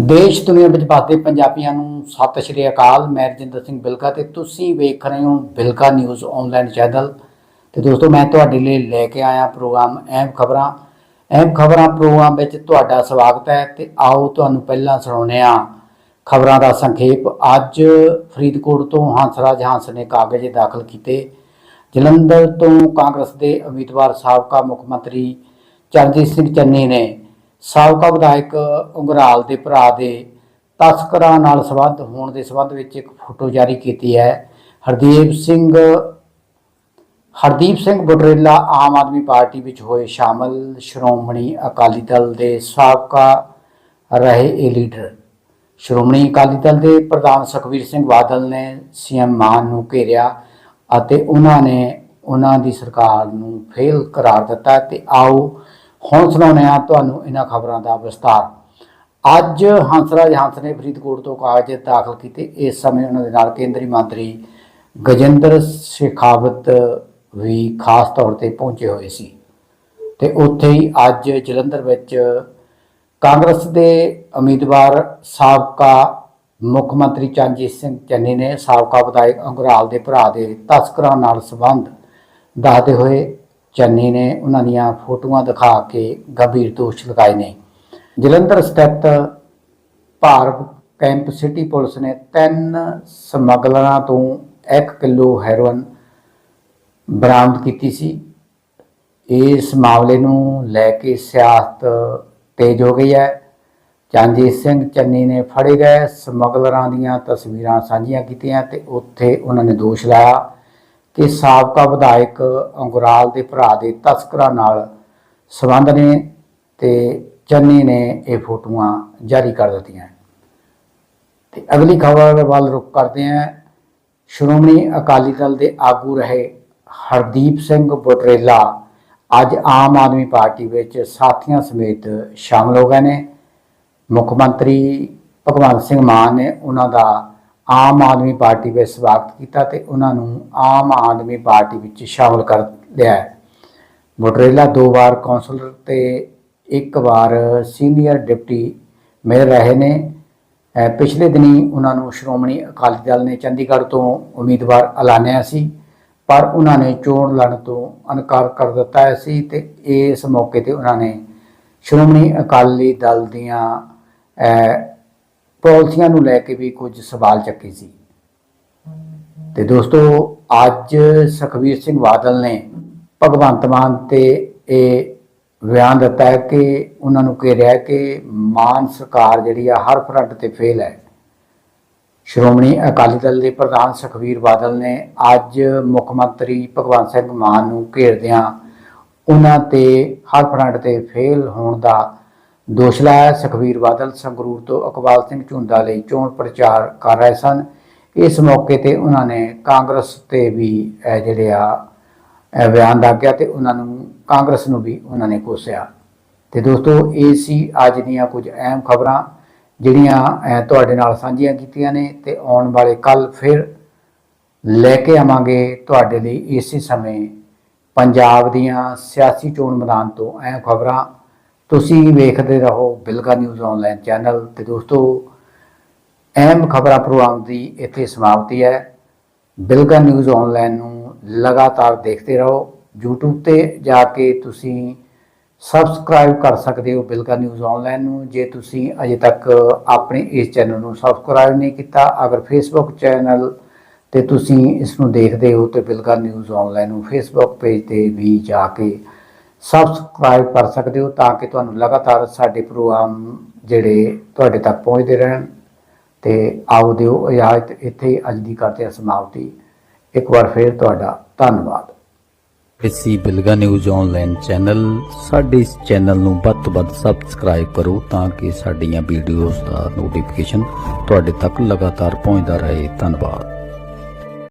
ਦੇਸ਼ ਦੁਨੀਆ ਵਿੱਚ ਵਸਦੇ ਪੰਜਾਬੀਆਂ ਨੂੰ ਸਤਿ ਸ਼੍ਰੀ ਅਕਾਲ। ਮੈਂ ਰਜਿੰਦਰ ਸਿੰਘ ਬਿਲਕਾ ਤੇ ਤੁਸੀਂ ਵੇਖ ਰਹੇ ਹੋ ਬਿਲਕਾ ਨਿਊਜ਼ ਆਨਲਾਈਨ ਚੈਨਲ। ਤੇ ਦੋਸਤੋ, ਮੈਂ ਤੁਹਾਡੇ ਲਈ ਲੈ ਕੇ ਆਇਆ ਪ੍ਰੋਗਰਾਮ ਅਹਿਮ ਖਬਰਾਂ। ਅਹਿਮ ਖਬਰਾਂ ਪ੍ਰੋਗਰਾਮ ਵਿੱਚ ਤੁਹਾਡਾ ਸਵਾਗਤ ਹੈ ਤੇ ਆਓ ਤੁਹਾਨੂੰ ਪਹਿਲਾਂ ਸੁਣਾਉਂਦੇ ਹਾਂ। ਖਬਰਾਂ ਦਾ ਸੰਖੇਪ, ਅੱਜ ਫਰੀਦਕੋਟ ਤੋਂ ਹੰਸਰਾਜ ਹੰਸ ਨੇ ਕਾਗਜ਼ ਦਾਖਲ ਕੀਤੇ। ਜਲੰਧਰ ਤੋਂ ਕਾਂਗਰਸ ਦੇ ਉਮੀਦਵਾਰ ਸਾਬਕਾ ਮੁੱਖ ਮੰਤਰੀ ਚਰਨਜੀਤ ਸਿੰਘ ਚੰਨੀ ਨੇ ਸਾਬਕਾ ਵਿਧਾਇਕ ਉਂਗਰਾਲ ਦੇ ਭਰਾ ਦੇ ਤਸਕਰਾਂ ਨਾਲ ਸੰਬੰਧ ਹੋਣ ਦੇ ਸੰਬੰਧ ਵਿੱਚ ਇੱਕ ਫੋਟੋ ਜਾਰੀ ਕੀਤੀ ਹੈ। ਹਰਦੀਪ ਸਿੰਘ ਹਰਦੀਪ ਸਿੰਘ ਬੁਟਰੇਲਾ ਆਮ ਆਦਮੀ ਪਾਰਟੀ ਵਿੱਚ ਹੋਏ ਸ਼ਾਮਲ ਸ਼੍ਰੋਮਣੀ ਅਕਾਲੀ ਦਲ ਦੇ ਸਾਬਕਾ ਰਹੇ ਇਹ ਲੀਡਰ। ਸ਼੍ਰੋਮਣੀ ਅਕਾਲੀ ਦਲ ਦੇ ਪ੍ਰਧਾਨ ਸੁਖਬੀਰ ਸਿੰਘ ਬਾਦਲ ਨੇ ਸੀਐਮ ਮਾਨ ਨੂੰ ਘੇਰਿਆ ਅਤੇ ਉਹਨਾਂ ਨੇ ਉਹਨਾਂ ਦੀ ਸਰਕਾਰ ਨੂੰ ਫੇਲ ਕਰਾਰ ਦਿੱਤਾ ਤੇ ਆਓ ਹੁਣ ਸੁਣਾਉਂਦੇ ਹਾਂ ਤੁਹਾਨੂੰ ਇਹਨਾਂ ਖਬਰਾਂ ਦਾ ਵਿਸਤਾਰ। ਅੱਜ ਹੰਸਰਾਜ ਹੰਸ ਨੇ ਫਰੀਦਕੋਟ ਤੋਂ ਕਾਗਜ਼ ਦਾਖਲ ਕੀਤੇ। ਇਸ ਸਮੇਂ ਉਹਨਾਂ ਦੇ ਨਾਲ ਕੇਂਦਰੀ ਮੰਤਰੀ ਗਜੇਂਦਰ ਸ਼ੇਖਾਵਤ ਵੀ ਖਾਸ ਤੌਰ ਤੇ ਪਹੁੰਚੇ ਹੋਏ ਸੀ। ਤੇ ਉੱਥੇ ਹੀ ਅੱਜ ਜਲੰਧਰ ਵਿੱਚ ਕਾਂਗਰਸ ਦੇ ਉਮੀਦਵਾਰ ਸਾਬਕਾ ਮੁੱਖ ਮੰਤਰੀ ਚਰਨਜੀਤ ਸਿੰਘ ਚੰਨੀ ਨੇ ਸਾਬਕਾ ਵਿਧਾਇਕ ਅੰਗਰਾਲ ਦੇ ਭਰਾ ਦੇ ਤਸਕਰਾਂ ਨਾਲ ਸੰਬੰਧ ਦੱਸਦੇ ਹੋਏ ਚੰਨੀ ਨੇ ਉਹਨਾਂ ਦੀਆਂ ਫੋਟੋਆਂ ਦਿਖਾ ਕੇ ਗੰਭੀਰ ਦੋਸ਼ ਲਗਾਏ ਨੇ। ਜਲੰਧਰ ਸਥਿਤ ਭਾਰਤ ਕੈਂਪ ਸਿਟੀ ਪੁਲਿਸ ਨੇ ਤਿੰਨ ਸਮਗਲਰਾਂ ਤੋਂ 1 ਕਿਲੋ ਹੈਰੋਇਨ ਬਰਾਮਦ ਕੀਤੀ ਸੀ। ਇਸ ਮਾਮਲੇ ਨੂੰ ਲੈ ਕੇ ਸਿਆਸਤ ਤੇਜ਼ ਹੋ ਗਈ ਹੈ। ਚਰਨਜੀਤ ਸਿੰਘ ਚੰਨੀ ਨੇ ਫੜੇ ਗਏ ਸਮਗਲਰਾਂ ਦੀਆਂ ਤਸਵੀਰਾਂ ਸਾਂਝੀਆਂ ਕੀਤੀਆਂ ਤੇ ਉੱਥੇ ਉਹਨਾਂ ਨੇ ਦੋਸ਼ ਲਾਇਆ। ਕਿ ਸਾਬਕਾ ਵਿਧਾਇਕ ਅੰਗੁਰਾਲ ਦੇ ਭਰਾ ਦੇ ਤਸਕਰਾਂ ਨਾਲ ਸੰਬੰਧ ਨੇ ਤੇ ਚੰਨੀ ਨੇ ਇਹ ਫੋਟੋਆਂ ਜਾਰੀ ਕਰ ਦਿੱਤੀਆਂ। ਤੇ ਅਗਲੀ ਖਬਰ ਵੱਲ ਰੁਕ ਕਰਦੇ ਹਾਂ। ਸ਼੍ਰੋਮਣੀ ਅਕਾਲੀ ਦਲ ਦੇ ਆਗੂ ਰਹੇ ਹਰਦੀਪ ਸਿੰਘ ਬੁਟਰੇਲਾ ਅੱਜ ਆਮ ਆਦਮੀ ਪਾਰਟੀ ਵਿੱਚ ਸਾਥੀਆਂ ਸਮੇਤ ਸ਼ਾਮਲ ਹੋ ਗਏ ਨੇ। ਮੁੱਖ ਮੰਤਰੀ ਭਗਵੰਤ ਸਿੰਘ ਮਾਨ ਨੇ ਉਹਨਾਂ ਦਾ ਆਮ ਆਦਮੀ ਪਾਰਟੀ ਵਿੱਚ ਸਵਾਗਤ ਕੀਤਾ ਤੇ ਉਹਨਾਂ ਨੂੰ ਆਮ ਆਦਮੀ ਪਾਰਟੀ ਵਿੱਚ ਸ਼ਾਮਲ ਕਰ ਲਿਆ ਮੋਟਰੇਲਾ ਦੋ ਵਾਰ ਕੌਂਸਲਰ ਤੇ ਇੱਕ ਵਾਰ ਸੀਨੀਅਰ ਡਿਪਟੀ ਮੇਅਰ ਰਹੇ ਨੇ। ਪਿਛਲੇ ਦਿਨੀ ਉਹਨਾਂ ਨੂੰ ਸ਼੍ਰੋਮਣੀ ਅਕਾਲੀ ਦਲ ਨੇ ਚੰਡੀਗੜ੍ਹ ਤੋਂ ਉਮੀਦਵਾਰ ਐਲਾਨਿਆ ਸੀ, ਪਰ ਉਹਨਾਂ ਨੇ ਚੋਣ ਲੜਨ ਤੋਂ ਇਨਕਾਰ ਕਰ ਦਿੱਤਾ ਸੀ ਤੇ ਇਸ ਮੌਕੇ ਤੇ ਉਹਨਾਂ ਨੇ ਸ਼੍ਰੋਮਣੀ ਅਕਾਲੀ ਦਲ ਦੀਆਂ ਪਾਲਿਸੀਆਂ ਨੂੰ ਲੈ ਕੇ ਵੀ ਕੁਝ ਸਵਾਲ ਚੱਕੇ ਸੀ। ਤੇ ਦੋਸਤੋ, ਅੱਜ ਸੁਖਬੀਰ ਸਿੰਘ ਬਾਦਲ ਨੇ ਭਗਵੰਤ ਮਾਨ ਤੇ ਇਹ ਬਿਆਨ ਦਿੱਤਾ ਹੈ ਕਿ ਉਹਨਾਂ ਨੂੰ ਘੇਰਿਆ ਕਿ ਮਾਨ ਸਰਕਾਰ ਜਿਹੜੀ ਆ, ਹਰ ਫਰੰਟ ਤੇ ਫੇਲ ਹੈ। ਸ਼੍ਰੋਮਣੀ ਅਕਾਲੀ ਦਲ ਦੇ ਪ੍ਰਧਾਨ ਸੁਖਬੀਰ ਬਾਦਲ ਨੇ ਅੱਜ ਮੁੱਖ ਮੰਤਰੀ ਭਗਵੰਤ ਸਿੰਘ ਮਾਨ ਨੂੰ ਘੇਰਦਿਆਂ ਉਹਨਾਂ ਤੇ ਹਰ ਫਰੰਟ ਤੇ ਫੇਲ ਹੋਣ ਦਾ ਦੋਸ਼ ਲਾਇਆ ਸੁਖਬੀਰ ਬਾਦਲ ਸੰਗਰੂਰ ਤੋਂ ਅਕਬਾਲ ਸਿੰਘ ਝੁੰਦਾ ਲਈ ਚੋਣ ਪ੍ਰਚਾਰ ਕਰ ਰਹੇ ਸਨ। ਇਸ ਮੌਕੇ ਤੇ ਉਹਨਾਂ ਨੇ ਕਾਂਗਰਸ ਤੇ ਵੀ ਜਿਹੜੇ ਆ ਬਿਆਨ ਦਾਗਿਆ ਤੇ ਉਹਨਾਂ ਨੂੰ, ਕਾਂਗਰਸ ਨੂੰ ਵੀ ਉਹਨਾਂ ਨੇ ਕੋਸਿਆ। ਤੇ ਦੋਸਤੋ, ਇਹ ਸੀ ਅੱਜ ਦੀਆਂ ਕੁਝ ਅਹਿਮ ਖਬਰਾਂ, ਜਿਹੜੀਆਂ ਤੁਹਾਡੇ ਨਾਲ ਸਾਂਝੀਆਂ ਕੀਤੀਆਂ ਨੇ ਤੇ ਆਉਣ ਵਾਲੇ ਕੱਲ ਫਿਰ ਲੈ ਕੇ ਆਵਾਂਗੇ ਤੁਹਾਡੇ ਲਈ ਇਸੇ ਸਮੇਂ ਪੰਜਾਬ ਦੀਆਂ ਸਿਆਸੀ ਚੋਣ ਮੈਦਾਨ ਤੋਂ ਅਹਿਮ ਖਬਰਾਂ। ਤੁਸੀਂ ਵੇਖਦੇ ਰਹੋ ਬਿਲਗਾ ਨਿਊਜ਼ ਆਨਲਾਈਨ ਚੈਨਲ ਤੇ ਦੋਸਤੋ, ਅਹਿਮ ਖਬਰਾਂ ਪ੍ਰੋਗਰਾਮ ਦੀ ਇੱਥੇ ਸਮਾਪਤੀ ਹੈ। ਬਿਲਗਾ ਨਿਊਜ਼ ਆਨਲਾਈਨ ਨੂੰ ਲਗਾਤਾਰ ਦੇਖਦੇ ਰਹੋ। YouTube ਤੇ ਜਾ ਕੇ ਤੁਸੀਂ ਸਬਸਕ੍ਰਾਈਬ ਕਰ ਸਕਦੇ ਹੋ ਬਿਲਗਾ ਨਿਊਜ਼ ਆਨਲਾਈਨ ਨੂੰ। ਜੇ ਤੁਸੀਂ ਅਜੇ ਤੱਕ ਆਪਣੇ ਇਸ ਚੈਨਲ ਨੂੰ ਸਬਸਕ੍ਰਾਈਬ ਨਹੀਂ ਕੀਤਾ, ਅਗਰ ਫੇਸਬੁੱਕ ਚੈਨਲ ਤੇ ਤੁਸੀਂ ਇਸ ਨੂੰ ਦੇਖਦੇ ਹੋ ਤੇ ਬਿਲਗਾ ਨਿਊਜ਼ ਆਨਲਾਈਨ ਨੂੰ ਫੇਸਬੁੱਕ ਪੇਜ ਤੇ ਵੀ ਜਾ ਕੇ ਸਬਸਕ੍ਰਾਈਬ ਕਰ ਸਕਦੇ ਹੋ ਤਾਂ ਕਿ ਤੁਹਾਨੂੰ ਲਗਾਤਾਰ ਸਾਡੇ ਪ੍ਰੋਗਰਾਮ ਜਿਹੜੇ ਤੁਹਾਡੇ ਤੱਕ ਪਹੁੰਚਦੇ ਰਹਿਣ। ਤੇ ਆਓ ਦਿਓ ਇਜਾਜ਼ਤ ਇੱਥੇ ਹੀ ਅੱਜ ਦੀ ਕਰਦੇ ਹਾਂ ਸਮਾਪਤੀ। ਇੱਕ ਵਾਰ ਫੇਰ ਤੁਹਾਡਾ ਧੰਨਵਾਦ। ਇਸੀ ਬਿਲਗਾ ਨਿਊਜ਼ ਆਨਲਾਈਨ ਚੈਨਲ ਸਾਡੇ ਇਸ ਚੈਨਲ ਨੂੰ ਵੱਧ ਤੋਂ ਵੱਧ ਸਬਸਕ੍ਰਾਈਬ ਕਰੋ ਤਾਂ ਕਿ ਸਾਡੀਆਂ ਵੀਡੀਓਜ਼ ਦਾ ਨੋਟੀਫਿਕੇਸ਼ਨ ਤੁਹਾਡੇ ਤੱਕ ਲਗਾਤਾਰ ਪਹੁੰਚਦਾ ਰਹੇ। ਧੰਨਵਾਦ।